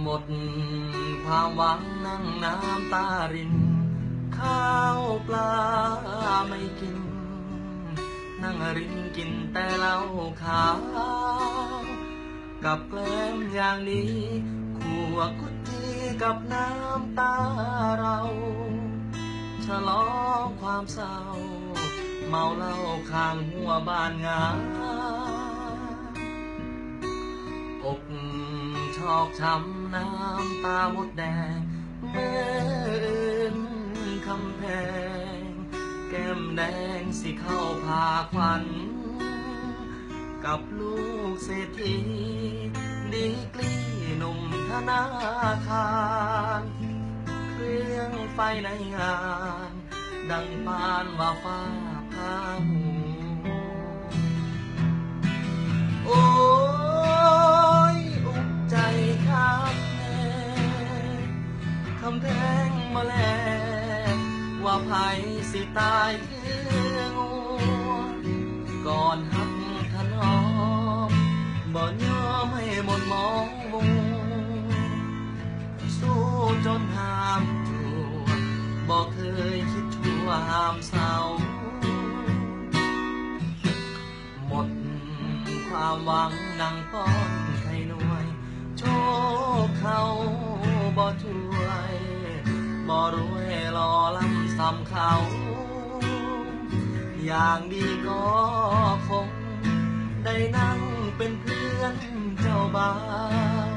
หมดความหวังนั่งน้ำตาริน ข้าวปลาไม่กิน นั่งรินกินแต่เหล้าขาวกับแกล้มอย่างนี้ขวกุจีกับน้ำตาเราฉลองความเศร้า เมาเหล้าข้างหัวบ้านงาอก อกช้ำน้ำตาหมดแดงเมือนคำแพง แก้มแดงสิเข้าพาควันกับลูกเศรษฐีดีกลีหนุ่มธนาคารเครื่องไฟในงาน ดังปานว่าฟ้าพาหูโำแพงมาแลว่าไผสิตายคืองูก่อนหักถนอมบ่ยอมให้หมดมองมุงสู้จนห้ามจัวบอกเคยคิดชั่วห้ามเศร้าหมดความหวังนั่งป้อน บ่รวยรอลำซ้ำเขา อย่างดีก็คง ได้นั่งเป็นเพื่อนเจ้าบ่าว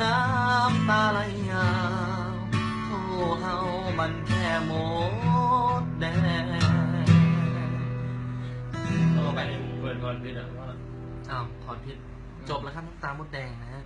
น้ำตาไหลยาวโทเฮามันแค่หมดแดงต้องไปเปิดก่อนพี่นะว่าอ้าวขอผิดจบแล้วครับน้ำตามดแดงนะฮะ